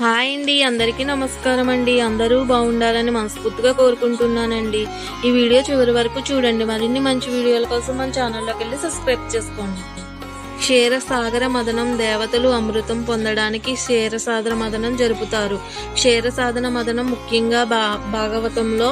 Hi అండి అందరికీ నమస్కారం అండి. అందరూ బాగుండాలని మనస్ఫూర్తిగా కోరుకుంటున్నానండి. ఈ వీడియో చివరి వరకు చూడండి. మరిన్ని మంచి వీడియోల కోసం మన ఛానల్లోకి వెళ్ళి సబ్స్క్రైబ్ చేసుకోండి. క్షీరసాగర మదనం దేవతలు అమృతం పొందడానికి క్షీరసాగర మదనం జరుపుతారు. క్షీరసాధన మదనం ముఖ్యంగా భా భాగవతంలో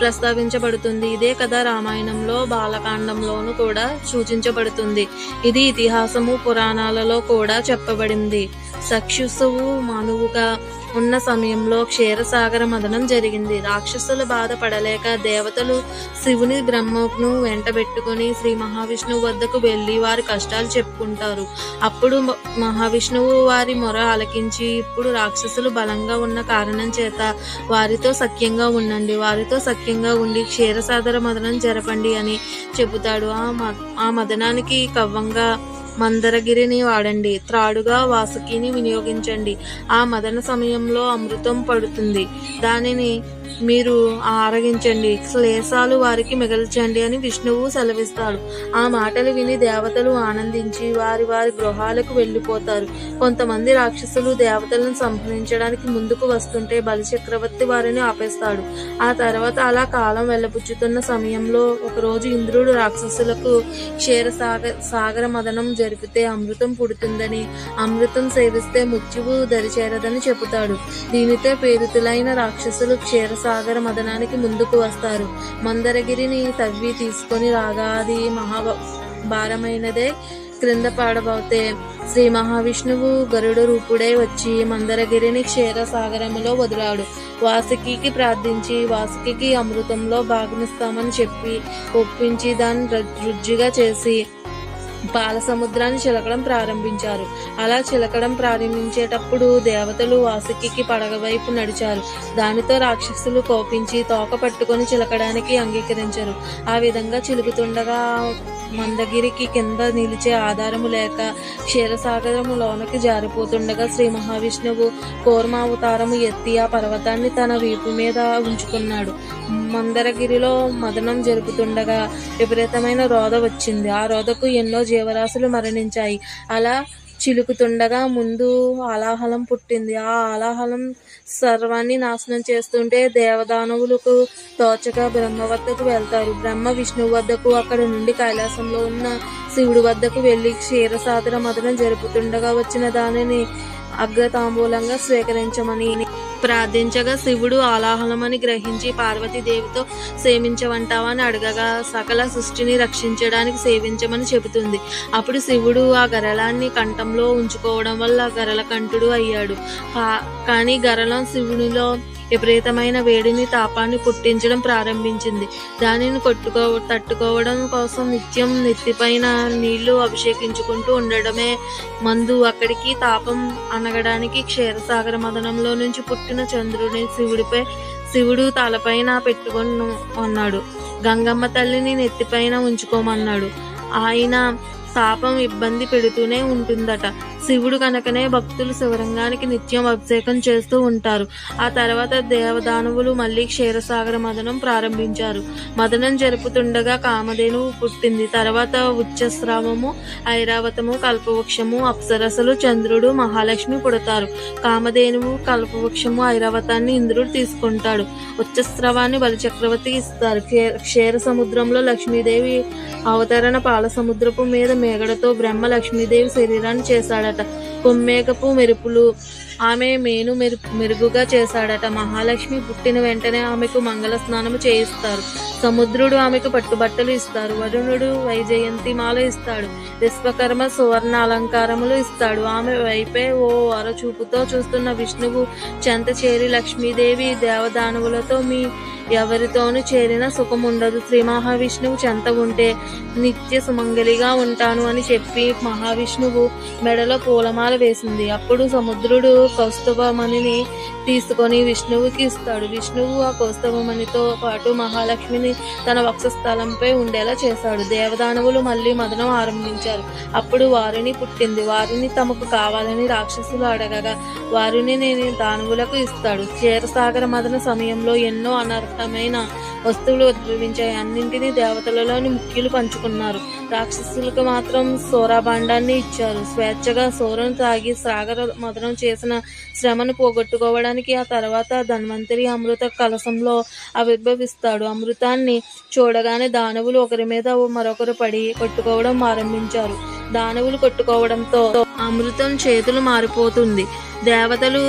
ప్రస్తావించబడుతుంది. ఇదే కథ రామాయణంలో బాలకాండంలోను కూడా సూచించబడుతుంది. ఇది ఇతిహాసము పురాణాలలో కూడా చెప్పబడింది. సక్షుసువు మనువుగా ఉన్న సమయంలో క్షీరసాగర మదనం జరిగింది. రాక్షసులు బాధపడలేక దేవతలు శివుని బ్రహ్మను వెంటబెట్టుకుని శ్రీ మహావిష్ణువు వద్దకు వెళ్ళి వారి కష్టాలు చెప్పుకుంటారు. అప్పుడు మహావిష్ణువు వారి మొర ఆలకించి ఇప్పుడు రాక్షసులు బలంగా ఉన్న కారణం చేత వారితో సఖ్యంగా ఉండండి వారితో సఖ్యంగా ఉండి క్షీరసాగర మదనం జరపండి అని చెబుతాడు. ఆ మ- ఆ మదనానికి కవ్వంగా మందరగిరిని వాడండి. త్రాడుగా వాసుకిని వినియోగించండి. ఆ మదన సమయంలో అమృతం పడుతుంది. దానిని మీరు ఆరగించండి క్లేశాలు వారికి మిగల్చండి అని విష్ణువు సెలవిస్తాడు. ఆ మాటలు విని దేవతలు ఆనందించి వారి వారి గృహాలకు వెళ్ళిపోతారు. కొంతమంది రాక్షసులు దేవతలను సంహరించడానికి ముందుకు వస్తుంటే బలిచక్రవర్తి వారిని ఆపేస్తాడు. ఆ తర్వాత అలా కాలం వెళ్ళబుచ్చుతున్న సమయంలో ఒకరోజు ఇంద్రుడు రాక్షసులకు క్షీరసాగర సాగర మదనం జరిపితే అమృతం పుడుతుందని అమృతం సేవిస్తే మృత్యువు దరిచేరదని చెబుతాడు. దీనితో పేరుతులైన రాక్షసులు సాగర మదనానికి ముందుకు వస్తారు. మందరగిరిని తవ్వి తీసుకొని రాగా అది మహా భారమైనదే క్రింద పాడబోతే శ్రీ మహావిష్ణువు గరుడ రూపుడై వచ్చి మందరగిరిని క్షీరసాగరములో వదిలాడు. వాసుకి ప్రార్థించి వాసుకి అమృతంలో భాగమిస్తామని చెప్పి ఒప్పించి దాన్ని రు- రుజ్జుగా చేసి బాలసముద్రాన్ని చిలకడం ప్రారంభించారు. అలా చిలకడం ప్రారంభించేటప్పుడు దేవతలు వాసుకి పడగ వైపు నడిచారు. దానితో రాక్షసులు కోపించి తోక పట్టుకొని చిలకడానికి అంగీకరించారు. ఆ విధంగా చిలుకుతుండగా మందగిరికి కింద నిలిచే ఆధారము లేక క్షీరసాగరము లోనకి జారిపోతుండగా శ్రీ మహావిష్ణువు కోర్మావతారము ఎత్తి ఆ పర్వతాన్ని తన వీపు మీద ఉంచుకున్నాడు. మందరగిరిలో మదనం జరుపుతుండగా విపరీతమైన రోద వచ్చింది. ఆ రోదకు ఎన్నో జీవరాశులు మరణించాయి. అలా చిలుకుతుండగా ముందు ఆలాహలం పుట్టింది. ఆ ఆలాహలం సర్వాన్ని నాశనం చేస్తుంటే దేవదానవులకు తోచక బ్రహ్మ వద్దకు వెళ్తారు. బ్రహ్మ విష్ణువు వద్దకు అక్కడ నుండి కైలాసంలో ఉన్న శివుడి వద్దకు వెళ్ళి క్షీరసాగర మదనం జరుపుతుండగా వచ్చిన దానిని అగ్రతాంబూలంగా స్వీకరించమని ప్రార్థించగా శివుడు ఆలాహలమని గ్రహించి పార్వతీదేవితో సేవించమంటావా? అని అడగగా సకల సృష్టిని రక్షించడానికి సేవించమని చెబుతుంది. అప్పుడు శివుడు ఆ గరళాన్ని కంఠంలో ఉంచుకోవడం వల్ల గరళకంఠుడు అయ్యాడు. కానీ గరళం శివునిలో విపరీతమైన వేడిని తాపాన్ని పుట్టించడం ప్రారంభించింది. దానిని కొట్టుకో తట్టుకోవడం కోసం నిత్యం నెత్తిపైన నీళ్ళు అభిషేకించుకుంటూ ఉండడమే మందు. అక్కడికి తాపం అనగడానికి క్షీరసాగర మదనంలో నుంచి పుట్టిన చంద్రుని శివుడిపై శివుడు తలపైన పెట్టుకొని ఉన్నాడు గంగమ్మ తల్లిని నెత్తిపైన ఉంచుకోమన్నాడు. ఆయన తాపం ఇబ్బంది పెడుతూనే ఉంటుందట. శివుడు కనుకనే భక్తులు శివరంగానికి నిత్యం అభిషేకం చేస్తూ ఉంటారు. ఆ తర్వాత దేవదానవులు మళ్ళీ క్షీరసాగర మదనం ప్రారంభించారు. మదనం జరుపుతుండగా కామధేనువు పుట్టింది. తర్వాత ఉచ్చస్రావము ఐరావతము కల్పవృక్షము అప్సరసలు చంద్రుడు మహాలక్ష్మి పుడతారు. కామధేనువు కల్పవృక్షము ఐరావతాన్ని ఇంద్రుడు తీసుకుంటాడు. ఉచ్చస్రావాన్ని బలిచక్రవర్తికి ఇస్తారు. క్షీర- క్షీర సముద్రంలో లక్ష్మీదేవి అవతరణ పాల సముద్రపు మీద మేగడతో బ్రహ్మ లక్ష్మీదేవి శరీరాన్ని చేశాడు చేశాడట కొమ్మేకపు మెరుపులు. ఆమె మేను మెరు మెరుగుగా చేశాడట. మహాలక్ష్మి పుట్టిన వెంటనే ఆమెకు మంగళ స్నానము చేయిస్తారు. సముద్రుడు ఆమెకు పట్టుబట్టలు ఇస్తారు. వరుణుడు వైజయంతి మాల ఇస్తాడు. విశ్వకర్మ సువర్ణ అలంకారములు ఇస్తాడు. ఆమె వైపే ఓ అరచూపుతో చూస్తున్న విష్ణువు చెంత చేరి లక్ష్మీదేవి దేవదానవులతో మీ ఎవరితోనూ చేరిన సుఖం ఉండదు శ్రీ మహావిష్ణువు చెంత ఉంటే నిత్య సుమంగలిగా ఉంటాను అని చెప్పి మహావిష్ణువు మెడలో పూలమాల వేసింది. అప్పుడు సముద్రుడు కౌస్తభమణిని తీసుకొని విష్ణువుకి ఇస్తాడు. విష్ణువు ఆ కౌస్తవమణితో పాటు మహాలక్ష్మిని తన వక్షస్థలంపై ఉండేలా చేశాడు. దేవదానవులు మళ్ళీ మదనం ఆరంభించారు. అప్పుడు వారిని పుట్టింది. వారిని తమకు కావాలని రాక్షసులు అడగగా వారిని నేను దానవులకు ఇస్తాడు. క్షీరసాగర మదన సమయంలో ఎన్నో అనర్హమైన వస్తువులు ఉద్భవించాయి. అన్నింటినీ దేవతలలోని ముఖ్యులు పంచుకున్నారు. రాక్షసులకు మాత్రం సోరాభాండాన్ని ఇచ్చారు. స్వేచ్ఛగా సోరను తాగి సాగర మధురం చేసిన శ్రమను పోగొట్టుకోవడానికి ఆ తర్వాత ధన్వంతరి అమృత కలసంలో ఆవిర్భవిస్తాడు. అమృతాన్ని చూడగానే దానవులు ఒకరి మీద మరొకరు పడి కొట్టుకోవడం ఆరంభించారు. దానవులు కొట్టుకోవడంతో అమృతం చేతులు మారిపోతుంది. దేవతలు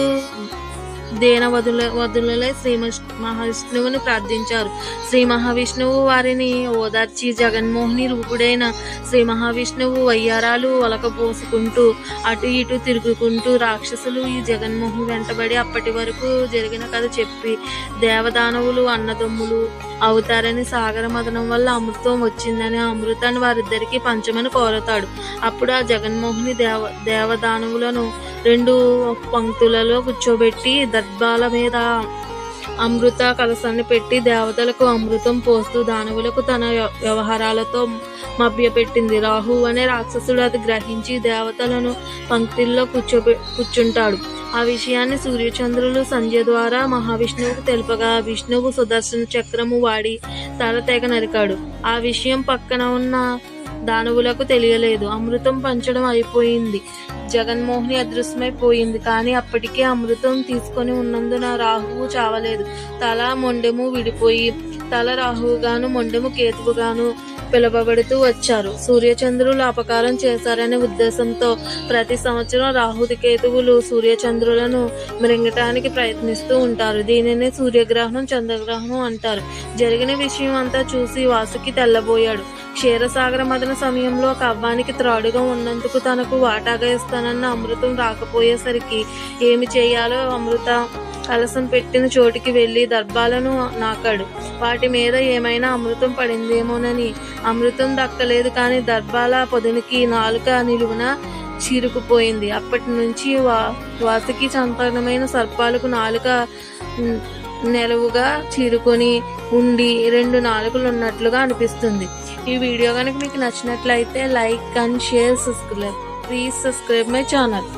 దేన వదుల వదులలే శ్రీ మహ్- మహావిష్ణువుని ప్రార్థించారు. శ్రీ మహావిష్ణువు వారిని ఓదార్చి జగన్మోహిని రూపుడైన శ్రీ మహావిష్ణువు వయ్యారాలు ఒలకపోసుకుంటూ అటు ఇటు తిరుగుకుంటూ రాక్షసులు ఈ జగన్మోహన్ వెంటబడి అప్పటి వరకు జరిగిన కథ చెప్పి దేవదానవులు అన్నదమ్ములు అవుతారని సాగర మదనం వల్ల అమృతం వచ్చిందని ఆ అమృతాన్ని వారిద్దరికి పంచమని కోరతాడు. అప్పుడు ఆ జగన్మోహిని దేవ దేవదానవులను రెండు పంక్తులలో కూర్చోబెట్టి దర్భాల మీద అమృత కలసాన్ని పెట్టి దేవతలకు అమృతం పోస్తూ దానవులకు తన వ్య- వ్యవహారాలతో మభ్యపెట్టింది. రాహు అనే రాక్షసుడు అది గ్రహించి దేవతలను పంక్తిల్లో కూర్చోబె కూర్చుంటాడు. ఆ విషయాన్ని సూర్యచంద్రులు సంధ్య ద్వారా మహావిష్ణువుకు తెలుపగా విష్ణువు సుదర్శన చక్రము వాడి తల తెగ నరికాడు. ఆ విషయం పక్కన ఉన్న దానవులకు తెలియలేదు. అమృతం పంచడం అయిపోయింది. జగన్మోహిని అదృశ్యమైపోయింది. కానీ అప్పటికే అమృతం తీసుకొని ఉన్నందున రాహువు చావలేదు. తల మొండెము విడిపోయి తల రాహువుగాను మొండెము కేతువుగాను పిలువబడుతూ వచ్చారు. సూర్యచంద్రులు అపకారం చేశారనే ఉద్దేశంతో ప్రతి సంవత్సరం రాహుది కేతువులు సూర్యచంద్రులను మృంగటానికి ప్రయత్నిస్తూ ఉంటారు. దీనిని సూర్యగ్రహణం చంద్రగ్రహణం అంటారు. జరిగిన విషయం అంతా చూసి వాసుకి తెల్లబోయాడు. క్షీరసాగర మదన సమయంలో ఒక అవ్వానికి త్రాడుగా ఉన్నందుకు తనకు వాటాగా ఇస్తానన్న అమృతం రాకపోయేసరికి ఏమి చేయాలో అమృత కలసం పెట్టిన చోటికి వెళ్ళి దర్భాలను నాకాడు. వాటి మీద ఏమైనా అమృతం పడిందేమోనని. అమృతం దక్కలేదు కానీ దర్భాల పొదునికి నాలుక నిలువున చీరుకుపోయింది. అప్పటి నుంచి వా వాసుకి సంతానమైన సర్పాలకు నాలుక నెలవుగా చీరుకొని ఉండి రెండు నాలుకలు ఉన్నట్లుగా అనిపిస్తుంది. ఈ వీడియో కనుక మీకు నచ్చినట్లయితే like and share subscribe please subscribe my channel.